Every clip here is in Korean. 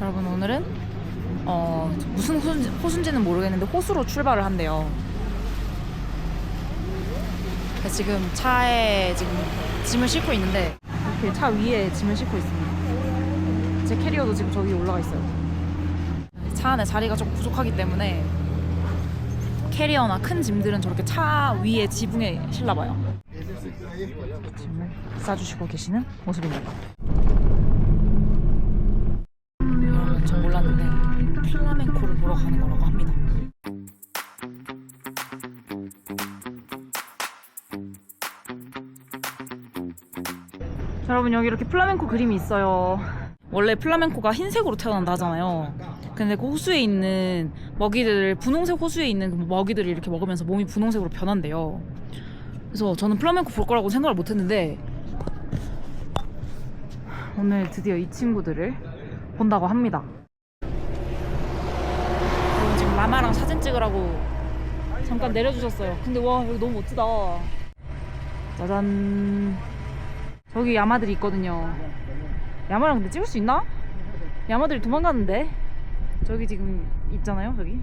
여러분 오늘은 어, 무슨 호순지, 호순지는 모르겠는데 호수로 출발을 한대요. 지금 차에 지금 짐을 싣고 있는데 이렇게 차 위에 짐을 싣고 있습니다. 제 캐리어도 지금 저기 올라가 있어요. 차 안에 자리가 좀 부족하기 때문에 캐리어나 큰 짐들은 저렇게 차 위에 지붕에 실나 봐요. 짐을 싸주시고 계시는 모습입니다. 몰랐는데 플라멩코를 보러 가는 거라고 합니다. 자, 여러분 여기 이렇게 플라멩코 그림이 있어요. 원래 플라멩코가 흰색으로 태어난다 하잖아요. 근데 그 호수에 있는 먹이들 분홍색 호수에 있는 그 먹이들이 이렇게 먹으면서 몸이 분홍색으로 변한대요. 그래서 저는 플라멩코 볼 거라고 생각을 못 했는데 오늘 드디어 이 친구들을 본다고 합니다. 라마랑 사진 찍으라고 잠깐 내려주셨어요. 근데 와 여기 너무 멋지다. 짜잔. 저기 야마들이 있거든요. 야마랑 근데 찍을 수 있나? 야마들이 도망가는데. 저기 지금 있잖아요, 저기.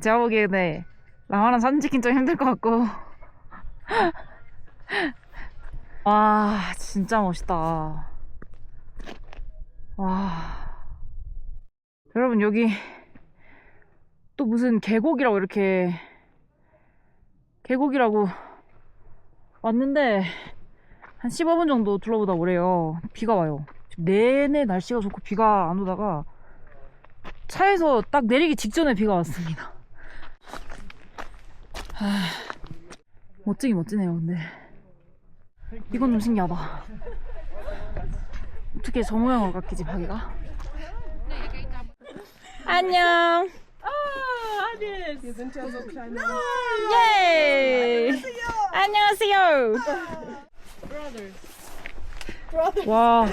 제가 보기에 네 라마랑 사진 찍긴 좀 힘들 것 같고. 와 진짜 멋있다. 와 여러분 여기 또 무슨 계곡이라고 이렇게 계곡이라고 왔는데 한 15분 정도 둘러보다 오래요. 비가 와요. 내내 날씨가 좋고 비가 안 오다가 차에서 딱 내리기 직전에 비가 왔습니다. 하, 멋지긴 멋지네요, 근데. 이건 좀 신기하다. 어떻게 저 모양으로 깎이지, 바기가? 안녕! Wir sind ja so kleine 예! 안녕하세요! 와,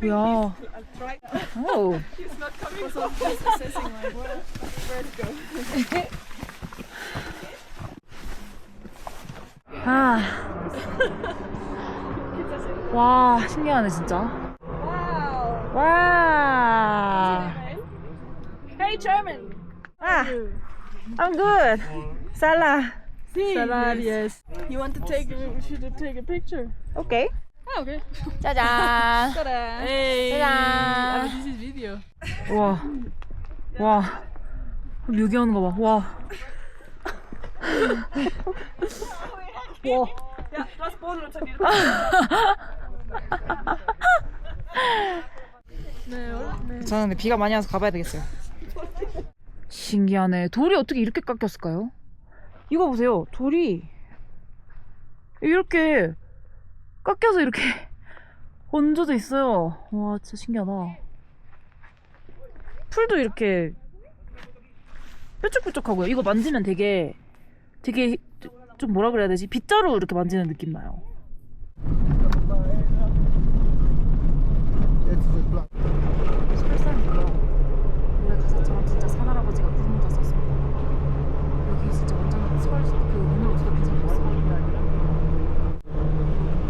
뭐야. 오. He's not coming so he's assessing like where, where to go. 아. 와, 신기하네, 진짜. Wow. 와. Hey German. 아, I'm good. 살라. See, Salad, yes. You want to take a, should we take a picture? 오케이. Oh, okay. 짜잔. Tada. Hey. Tada. Aber dieses Video. 와. 와. 여기 오는 거 봐. 와. 와. Du hast Boden unter dir. 네, 네. 저는 근데 비가 많이 와서 가봐야 되겠어요. 신기하네. 돌이 어떻게 이렇게 깎였을까요? 이거 보세요. 돌이 이렇게 깎여서 이렇게 얹어져 있어요. 와, 진짜 신기하다. 풀도 이렇게 뾰족뾰족하고요. 이거 만지면 되게 되게 좀 뭐라 그래야 되지? 빗자루 이렇게 만지는 느낌 나요. 노래 가사처럼 진짜 산할아버지가 구름 다 썼습니다. 여기 진짜 완전 설그 오늘 어떻게 생겼어요.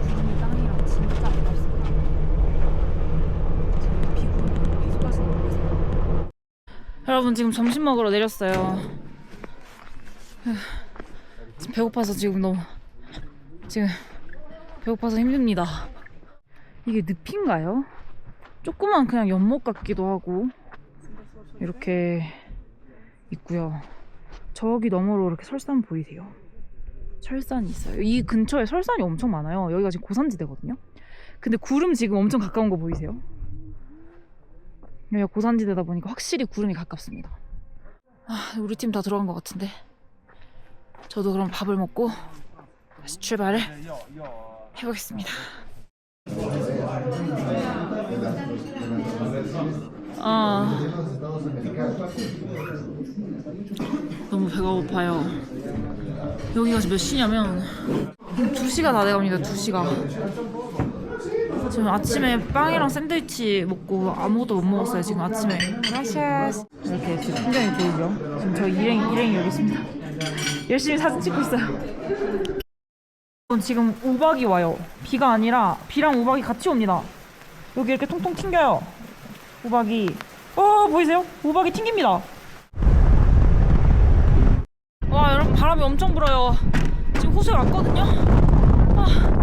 구름이 땅이랑 진짜 가깝습니다. 지금 비구름 비수가시 보이세요? 여러분 지금 점심 먹으러 내렸어요. 휴, 지금 배고파서 지금 너무 지금 배고파서 힘듭니다. 이게 늪인가요? 조그만 그냥 연못 같기도 하고 이렇게 있고요. 저기 너머로 이렇게 설산 보이세요? 설산이 있어요. 이 근처에 설산이 엄청 많아요. 여기가 지금 고산지대거든요. 근데 구름 지금 엄청 가까운 거 보이세요? 여기가 고산지대다 보니까 확실히 구름이 가깝습니다. 아, 우리 팀 다 들어간 것 같은데. 저도 그럼 밥을 먹고 다시 출발을 해보겠습니다. 아 너무 배가 고파요. 여기가 몇 시냐면 2시가 다 돼갑니다. 2시가. 지금 아침에 빵이랑 샌드위치 먹고 아무것도 못 먹었어요. 지금 아침에. gracias. 이렇게 지금 풍경이 보이죠? 지금 저 일행 일행이 여기 있습니다. 열심히 사진 찍고 있어요. 지금 우박이 와요. 비가 아니라 비랑 우박이 같이 옵니다. 여기 이렇게 통통 튕겨요. 우박이. 어 보이세요? 우박이 튕깁니다. 와 여러분 바람이 엄청 불어요. 지금 호수에 왔거든요. 아,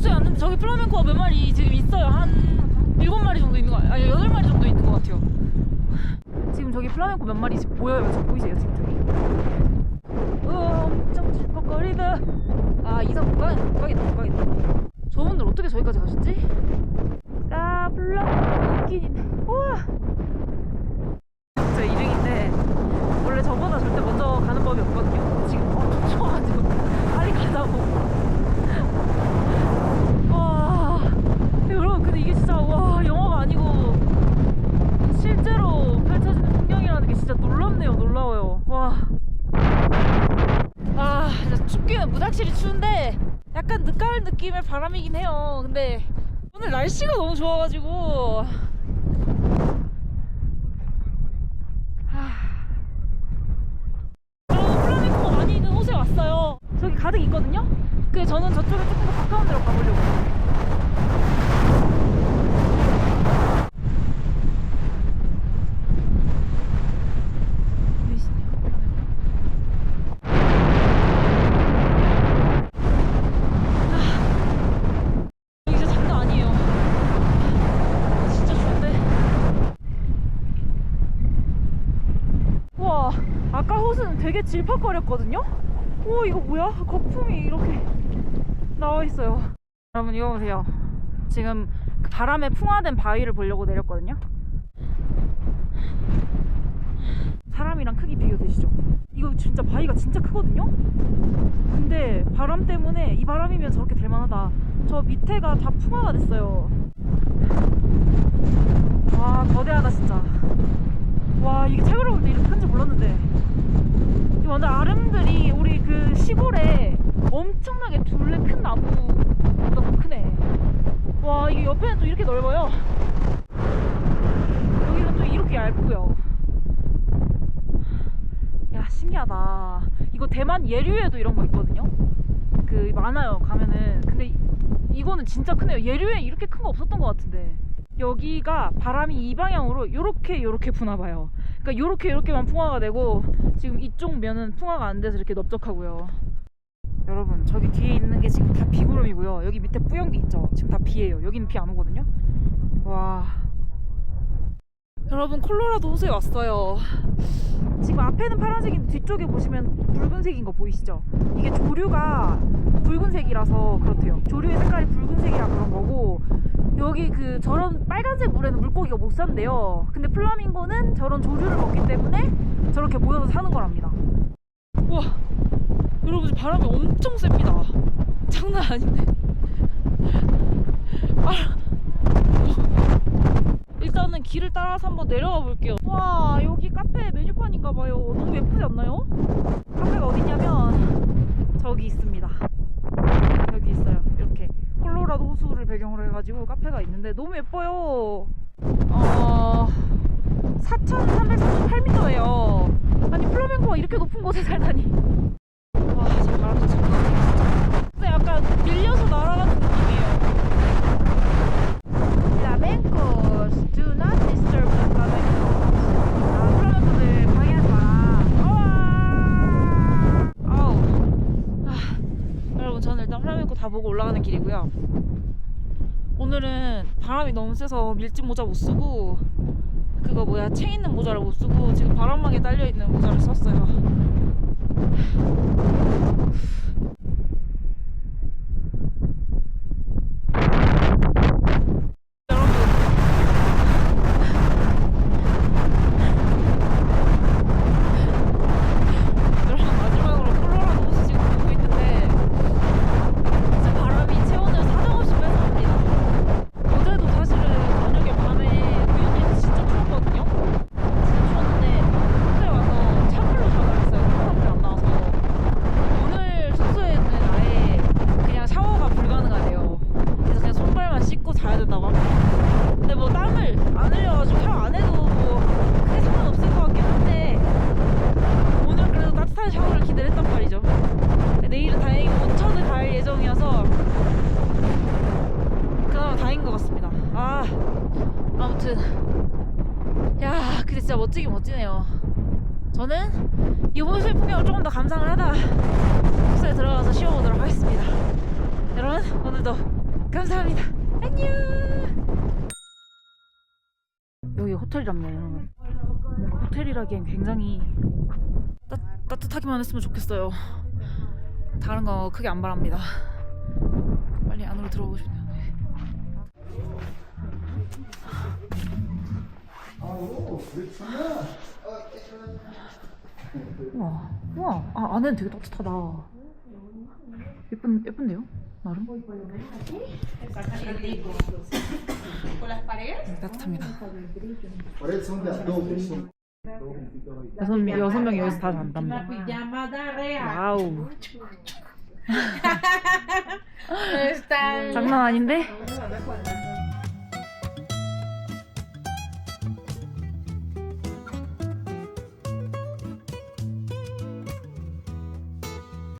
호수에 왔는데 저기 플라멩코가 몇 마리 지금 있어요. 한 일곱 마리 정도 있는 거 아니 여덟 마리 정도 있는 것 같아요. 지금 저기 플라멩코 몇 마리 보여요? 지금 보이세요 지금 저기? 어, 엄청 찔퍽거리다. 아 이상 못 가겠다 못 가겠다 못 가겠다. 저분들 어떻게 저기까지 가셨지? 아 플라멩코 있긴 있네. 우와. 저 2등인데 원래 저보다 절대 먼저 가는 법이 없거든요. 지금 엄청 추워가지고 빨리 가자고. 와 여러분 근데 이게 진짜 와 영화가 아니고 실제로 펼쳐지는 풍경이라는 게 진짜 놀랍네요 놀라워요 와. 아 무닥실이 추운데 약간 늦가을 느낌의 바람이긴 해요. 근데 오늘 날씨가 너무 좋아가지고. 플라멩코가 많이 있는 곳에 왔어요. 저기 가득 있거든요? 그 저는 저쪽에 조금 더 가까운 데로 가보려고 보이시네요 플라멩코 이게 진짜 장난 아니에요. 진짜 좋은데. 와, 호수는 되게 질퍽거렸거든요? 오, 이거 뭐야? 거품이 이렇게 나와 있어요. 여러분, 이거 보세요. 지금 그 바람에 풍화된 바위를 보려고 내렸거든요? 사람이랑 크기 비교되시죠? 이거 진짜 바위가 진짜 크거든요? 근데 바람 때문에 이 바람이면 저렇게 될 만하다. 저 밑에가 다 풍화가 됐어요. 와 거대하다 진짜. 와 이게 책으로 볼 때 이렇게 큰지 몰랐는데. 이 완전 아름들이 우리 그 시골에 엄청나게 둘레 큰 나무보다 더 크네. 와 이게 옆에는 또 이렇게 넓어요. 여기는 또 이렇게 얇고요. 야 신기하다. 이거 대만 예류에도 이런 거 있거든요. 그 많아요 가면은. 근데 이- 이거는 진짜 크네요. 예류에 이렇게 큰 거 없었던 것 같은데. 여기가 바람이 이 방향으로 요렇게 요렇게 부나 봐요. 그러니까 요렇게 요렇게만 풍화가 되고 지금 이쪽 면은 풍화가 안 돼서 이렇게 넓적하고요. 여러분 저기 뒤에 있는 게 지금 다 비구름이고요. 여기 밑에 뿌연 게 있죠. 지금 다 비예요. 여기는 비 안 오거든요. 와. 여러분 콜로라도 호수에 왔어요. 지금 앞에는 파란색인데 뒤쪽에 보시면 붉은색인 거 보이시죠? 이게 조류가 붉은색이라서 그렇대요. 조류의 색깔이 붉은색이라 그런 거고 여기 그 저런 빨간색 물에는 물고기가 못 산대요. 근데 플라밍고는 저런 조류를 먹기 때문에 저렇게 모여서 사는 거랍니다. 우와 여러분 바람이 엄청 셉니다. 장난 아닌데. 아, 일단은 길을 따라서 한번 내려가 볼게요. 와, 여기 카페 메뉴판인가 봐요. 너무 예쁘지 않나요? 카페가 어디냐면 저기 있습니다. 여기 있어요. 이렇게 콜로라도 호수를 배경으로 해가지고 카페가 있는데 너무 예뻐요. 어, 4,338m예요. 아니 플라멩코가 이렇게 높은 곳에 살다니. 와, 진짜 바람도 장난 아니야 진짜. 약간 밀려서 날아가는 느낌이에요. Flamencos, do not disturb the flamencos. 아, 플라멩코들 방해하지 마. 아우. 아, 여러분 저는 일단 플라멩코 다 보고 올라가는 길이고요. 오늘은 바람이 너무 세서 밀짚 모자 못 쓰고 그거 뭐야 책 있는 모자를 못 쓰고 지금 바람막에 딸려 있는 모자를 썼어요. 여러분 여러분 마지막으로 콜로라도 호수 지금 보고 있는데 진짜 바람이 체온을 사정없이 뺏어갑니다. 어제도 사실은 저녁에 밤에 우연히 진짜 추웠거든요. 진짜 추웠는데 숙소에 와서 찬물로 샤워를 했어요. 따뜻한 물이 안 나와서 오늘 숙소에는 아예 그냥 샤워가 불가능하대요. 그래서 그냥 손발만 씻고 자야 된다고 합니다. 근데 뭐 땀을 안 흘려가지고 샤워 안 해도 뭐 크게 상관없을 것 같긴 한데 오늘 그래도 따뜻한 샤워를 기대했단 말이죠. 내일은 다행히 온천을 갈 예정이어서 그나마 다행인 아닌 것 같습니다. 아 아무튼 야 근데 진짜 멋지긴 멋지네요. 저는 이 모습의 풍경을 조금 더 감상을 하다가 숙소에 들어가서 쉬어보도록 하겠습니다. 여러분 오늘도 감사합니다. 안녕. 여기 호텔이랍니다 여러분. 뭔가 호텔이라기엔 굉장히 따, 따뜻하기만 했으면 좋겠어요. 다른 거 크게 안 바랍니다. 빨리 안으로 들어오고 싶네요. 우 와, 우와, 아, 안에는 되게 따뜻하다. 예쁜, 예쁜데요? 나름? 네, 따뜻합니다. 여섯, 명- 여섯 명이 여기서 다 잔답니다. 와우. 장난 아닌데?